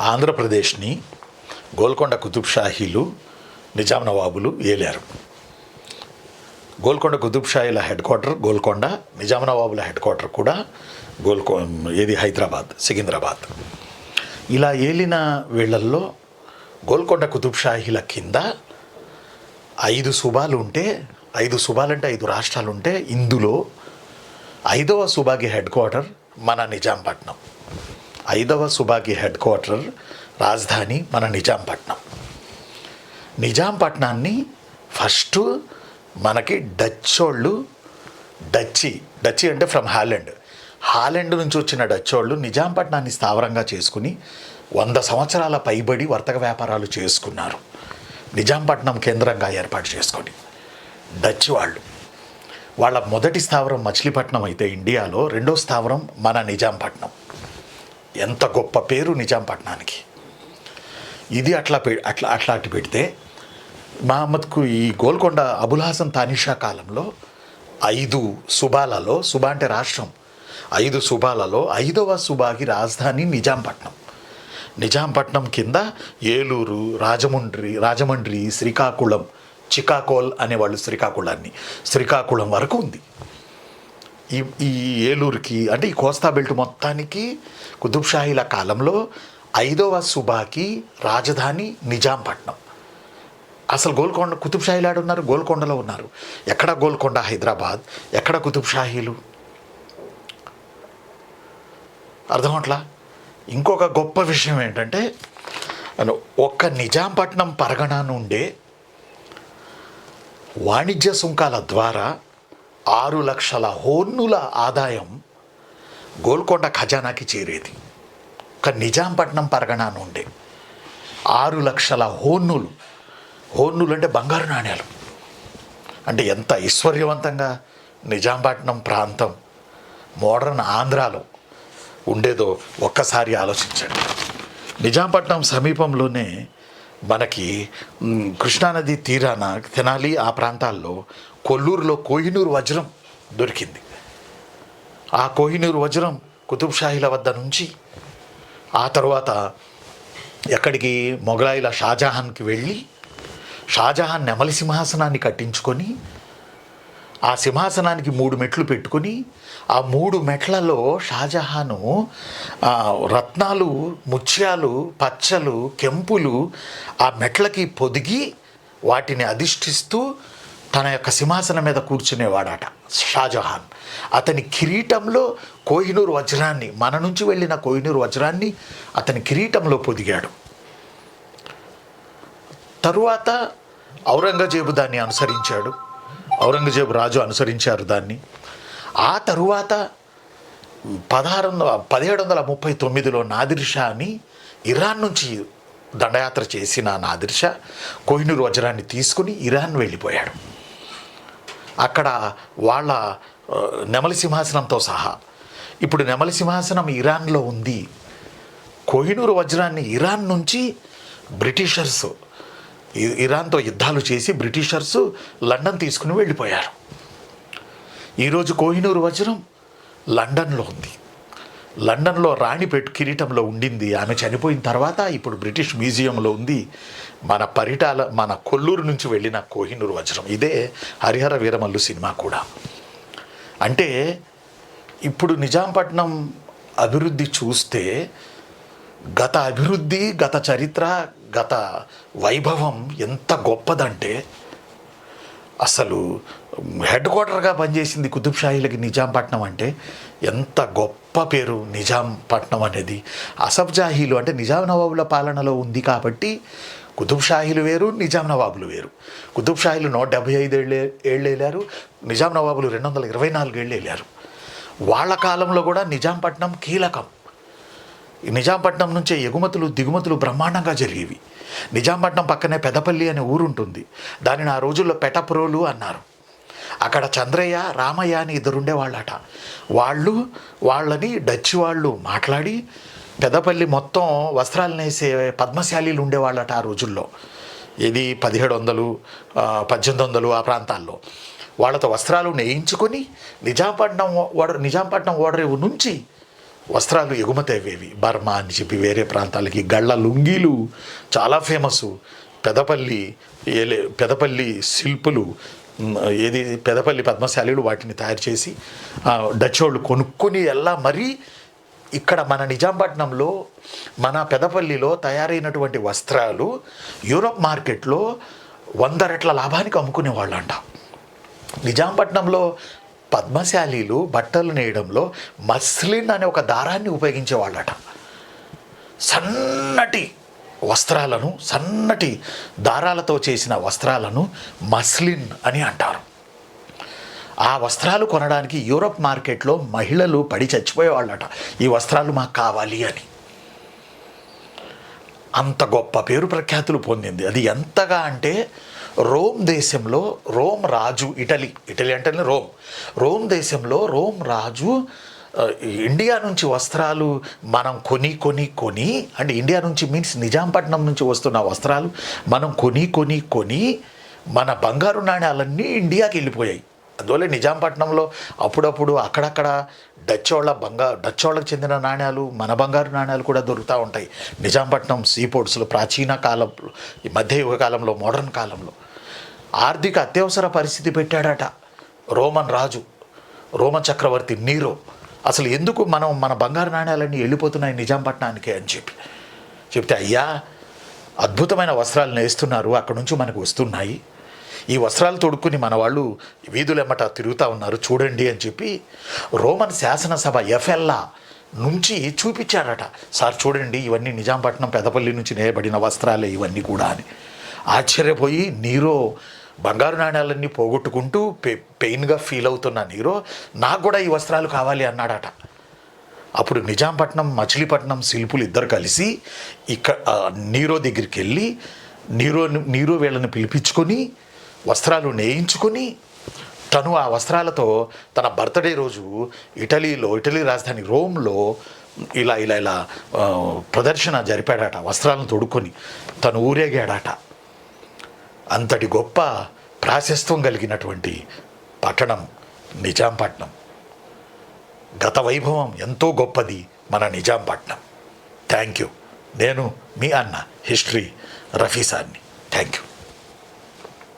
ఆంధ్రప్రదేశ్ని గోల్కొండ కుతుబ్ షాహీలు నిజాం నవాబులు ఏలారు? గోల్కొండ కుతుబ్షాహీల హెడ్ క్వార్టర్ గోల్కొండ నిజాం నవాబుల హెడ్ క్వార్టర్ కూడా గోల్కొ ఏది హైదరాబాద్ సికింద్రాబాద్. ఇలా ఏలిన వీళ్ళల్లో గోల్కొండ కుతుబ్ షాహీల కింద ఐదు సుబాలు ఉంటే ఐదు సుబాలంటే ఐదు రాష్ట్రాలు ఉంటే ఇందులో ఐదవ సుబాకి హెడ్ క్వార్టర్ మన నిజాంపట్నం. ఐదవ సుబాకి హెడ్ క్వార్టర్ రాజధాని మన నిజాంపట్నం. నిజాంపట్నాన్ని ఫస్ట్ మనకి డచ్ వాళ్ళు డచ్చి డచ్చి అంటే ఫ్రమ్ హాలెండ్. హాలెండ్ నుంచి వచ్చిన డచ్ వాళ్ళు నిజాంపట్నాన్ని స్థావరంగా చేసుకుని వంద సంవత్సరాల పైబడి వర్తక వ్యాపారాలు చేసుకున్నారు. నిజాంపట్నం కేంద్రంగా ఏర్పాటు చేసుకొని డచ్ వాళ్ళు. వాళ్ళ మొదటి స్థావరం మచిలీపట్నం అయితే ఇండియాలో రెండో స్థావరం మన నిజాంపట్నం. ఎంత గొప్ప పేరు నిజాంపట్నానికి. ఇది అట్లా పె అట్లా అట్లాంటి పెడితే మహమ్మద్కు ఈ గోల్కొండ అబుల్ హాసన్ తానిషా కాలంలో ఐదు సుబాలలో సుబా అంటే రాష్ట్రం ఐదు సుబాలలో ఐదవ సుబాకి రాజధాని నిజాంపట్నం. నిజాంపట్నం కింద ఏలూరు రాజమండ్రి రాజమండ్రి శ్రీకాకుళం చికాకోల్ అనేవాళ్ళు శ్రీకాకుళాన్ని. శ్రీకాకుళం వరకు ఉంది. ఈ ఈ ఏలూరుకి అంటే ఈ కోస్తా బెల్ట్ మొత్తానికి కుతుబ్ షాహీల కాలంలో ఐదవ సుబాకి రాజధాని నిజాంపట్నం. అసలు గోల్కొండ కుతుబ్షాహీలు ఆడ ఉన్నారు గోల్కొండలో ఉన్నారు. ఎక్కడ గోల్కొండ హైదరాబాద్? ఎక్కడ కుతుబ్షాహీలు? అర్థమట్లా ఇంకొక గొప్ప విషయం ఏంటంటే ఒక్క నిజాంపట్నం పరగణ నుండే వాణిజ్య సుంకాల ద్వారా ఆరు లక్షల హోన్నుల ఆదాయం గోల్కొండ ఖజానాకి చేరేది. ఒక నిజాంపట్నం పరగణ నుండే ఆరు లక్షల హోన్నులు హోన్నులు అంటే బంగారు నాణ్యాలు అంటే ఎంత ఐశ్వర్యవంతంగా నిజాంపట్నం ప్రాంతం మోడర్న్ ఆంధ్రాలో ఉండేదో ఒక్కసారి ఆలోచించండి. నిజాంపట్నం సమీపంలోనే మనకి కృష్ణానది తీరాన తెనాలి ఆ ప్రాంతాల్లో కొల్లూరులో కోహినూరు వజ్రం దొరికింది. ఆ కోహినూరు వజ్రం కుతుబ్షాహీల వద్ద నుంచి ఆ తర్వాత ఎక్కడికి మొఘలాయిల షాజహాన్కి వెళ్ళి షాజహాన్ నెమలి సింహాసనాన్ని కట్టించుకొని ఆ సింహాసనానికి మూడు మెట్లు పెట్టుకుని ఆ మూడు మెట్లలో షాజహాను రత్నాలు ముత్యాలు పచ్చలు కెంపులు ఆ మెట్లకి పొదిగి వాటిని అధిష్ఠిస్తూ తన యొక్క సింహాసనం మీద కూర్చునేవాడట షాజహాన్. అతని కిరీటంలో కోహినూరు వజ్రాన్ని మన నుంచి వెళ్ళిన కోహినూరు వజ్రాన్ని అతని కిరీటంలో పొదిగాడు. తరువాత ఔరంగజేబు దాన్ని అనుసరించాడు. ఔరంగజేబు రాజు అనుసరించారు దాన్ని. ఆ తరువాత పదహారు వందల పదిహేడు వందల ముప్పై తొమ్మిదిలో నాదిర్ షా అని ఇరాన్ నుంచి దండయాత్ర చేసిన నాదిర్ షా కోహినూరు వజ్రాన్ని తీసుకుని ఇరాన్ వెళ్ళిపోయాడు. అక్కడ వాళ్ళ నెమలి సింహాసనంతో సహా. ఇప్పుడు నెమలి సింహాసనం ఇరాన్లో ఉంది. కోహినూరు వజ్రాన్ని ఇరాన్ నుంచి బ్రిటిషర్స్ ఇరాన్తో యుద్ధాలు చేసి బ్రిటిషర్స్ లండన్ తీసుకుని వెళ్ళిపోయారు. ఈరోజు కోహినూరు వజ్రం లండన్లో ఉంది. లండన్లో రాణి పెట్టు కిరీటంలో ఉండింది. ఆమె చనిపోయిన తర్వాత ఇప్పుడు బ్రిటిష్ మ్యూజియంలో ఉంది. మన పరిటాల మన కొల్లూరు నుంచి వెళ్ళిన కోహినూరు వజ్రం. ఇదే హరిహర వీరమల్లు సినిమా కూడా. అంటే ఇప్పుడు నిజాంపట్నం అభివృద్ధి చూస్తే గత అభివృద్ధి గత చరిత్ర గత వైభవం ఎంత గొప్పదంటే అసలు హెడ్ క్వార్టర్గా పనిచేసింది కుతుబ్ షాహీలకి నిజాంపట్నం అంటే ఎంత గొప్ప పేరు నిజాంపట్నం అనేది. అసబ్జాహీలు అంటే నిజాం నవాబుల పాలనలో ఉంది కాబట్టి కుతుబ్ షాహీలు వేరు నిజాం నవాబులు వేరు. కుతుబ్షాహీలు నూట డెబ్బై ఐదు ఏళ్ళు ఏళ్ళు నిజాం నవాబులు రెండు వందల ఇరవై నాలుగు ఏళ్ళు వెళ్ళారు వాళ్ళ కాలంలో కూడా నిజాంపట్నం కీలకం. నిజాంపట్నం నుంచే ఎగుమతులు దిగుమతులు బ్రహ్మాండంగా జరిగేవి. నిజాంపట్నం పక్కనే పెదపల్లి అనే ఊరుంటుంది. దానిని ఆ రోజుల్లో పెటప్రోలు అన్నారు. అక్కడ చంద్రయ్య రామయ్య అని ఇద్దరుండేవాళ్ళట వాళ్ళు వాళ్ళని డచ్ వాళ్ళు మాట్లాడి పెదపల్లి మొత్తం వస్త్రాలు నేసే పద్మశాలీలు ఉండేవాళ్ళట ఆ రోజుల్లో. ఇది పదిహేడు వందలు పద్దెనిమిది వందలు ఆ ప్రాంతాల్లో. వాళ్ళతో వస్త్రాలు నేయించుకొని నిజాంపట్నం ఓడ నిజాంపట్నం ఓడరేవు నుంచి వస్త్రాలు ఎగుమతి అయ్యేవి బర్మా అని చెప్పి వేరే ప్రాంతాలకి గళ్ళ లుంగీలు చాలా ఫేమస్. పెదపల్లి ఏలే పెదపల్లి శిల్పులు ఏది పెదపల్లి పద్మశాలీలు వాటిని తయారు చేసి డచ్ వాళ్ళు కొనుక్కొని ఎలా మరీ ఇక్కడ మన నిజాంపట్నంలో మన పెదపల్లిలో తయారైనటువంటి వస్త్రాలు యూరోప్ మార్కెట్లో వంద రెట్ల లాభానికి అమ్ముకునేవాళ్ళు అంట నిజాంపట్నంలో పద్మశాలీలు బట్టలు నేయడంలో మస్లిన్ అనే ఒక దారాన్ని ఉపయోగించేవాళ్ళట. సన్నటి వస్త్రాలను సన్నటి దారాలతో చేసిన వస్త్రాలను మస్లిన్ అని అంటారు. ఆ వస్త్రాలు కొనడానికి యూరోప్ మార్కెట్లో మహిళలు పడి చచ్చిపోయేవాళ్ళట. ఈ వస్త్రాలు మాకు కావాలి అని. అంత గొప్ప పేరు ప్రఖ్యాతులు పొందింది. అది ఎంతగా అంటే రోమ్ దేశంలో రోమ్ రాజు ఇటలీ ఇటలీ అంటేనే రోమ్. రోమ్ దేశంలో రోమ్ రాజు ఇండియా నుంచి వస్త్రాలు మనం కొని కొని కొని అంటే ఇండియా నుంచి మీన్స్ నిజాంపట్నం నుంచి వస్తున్న వస్త్రాలు మనం కొని కొని కొని మన బంగారు నాణ్యాలన్నీ ఇండియాకి వెళ్ళిపోయాయి. అందువల్ల నిజాంపట్నంలో అప్పుడప్పుడు అక్కడక్కడ డచ్ వాళ్ళ బంగా డచ్ వాళ్ళకి చెందిన నాణ్యాలు మన బంగారు నాణ్యాలు కూడా దొరుకుతూ ఉంటాయి. నిజాంపట్నం సీపోర్ట్స్లో ప్రాచీన కాలంలో ఈ మధ్యయుగ కాలంలో మోడర్న్ కాలంలో. ఆర్థిక అత్యవసర పరిస్థితి పెట్టాడట. రోమన్ రాజు రోమన్ చక్రవర్తి నీరో. అసలు ఎందుకు మనం మన బంగారు నాణ్యాలన్నీ వెళ్ళిపోతున్నాయి నిజాంపట్నానికి అని చెప్పి. చెప్తే అయ్యా అద్భుతమైన వస్త్రాలు నేస్తున్నారు అక్కడ నుంచి మనకు వస్తున్నాయి. ఈ వస్త్రాలు తొడుక్కుని మన వాళ్ళు వీధులెమ్మట తిరుగుతూ ఉన్నారు. చూడండి అని చెప్పి రోమన్ శాసనసభ ఎఫ్ఎల్లా నుంచి చూపించాడట. సార్ చూడండి ఇవన్నీ నిజాంపట్నం పెదపల్లి నుంచి నేయబడిన వస్త్రాలే ఇవన్నీ కూడా అని. ఆశ్చర్యపోయి నీరో బంగారు నాణ్యాలన్నీ పోగొట్టుకుంటూ పె పెయిన్గా ఫీల్ అవుతున్న నీరో నాకు కూడా ఈ వస్త్రాలు కావాలి అన్నాడట. అప్పుడు నిజాంపట్నం మచిలీపట్నం శిల్పులు ఇద్దరు కలిసి ఇక్కడ నీరో దగ్గరికి వెళ్ళి నీరో నీరో వీళ్ళని పిలిపించుకొని వస్త్రాలు నేయించుకొని తను ఆ వస్త్రాలతో తన బర్త్డే రోజు ఇటలీలో ఇటలీ రాజధాని రోమ్లో ఇలా ఇలా ఇలా ప్రదర్శన జరిపాడట వస్త్రాలను తొడుక్కొని. తను ఊరేగాడట. అంతటి గొప్ప ప్రాశస్త్వం కలిగినటువంటి పట్టణం నిజాంపట్నం. గత వైభవం ఎంతో గొప్పది మన నిజాంపట్నం. Thank you. నేను మీ అన్న హిస్టరీ రఫీసాన్ని థ్యాంక్ యూ.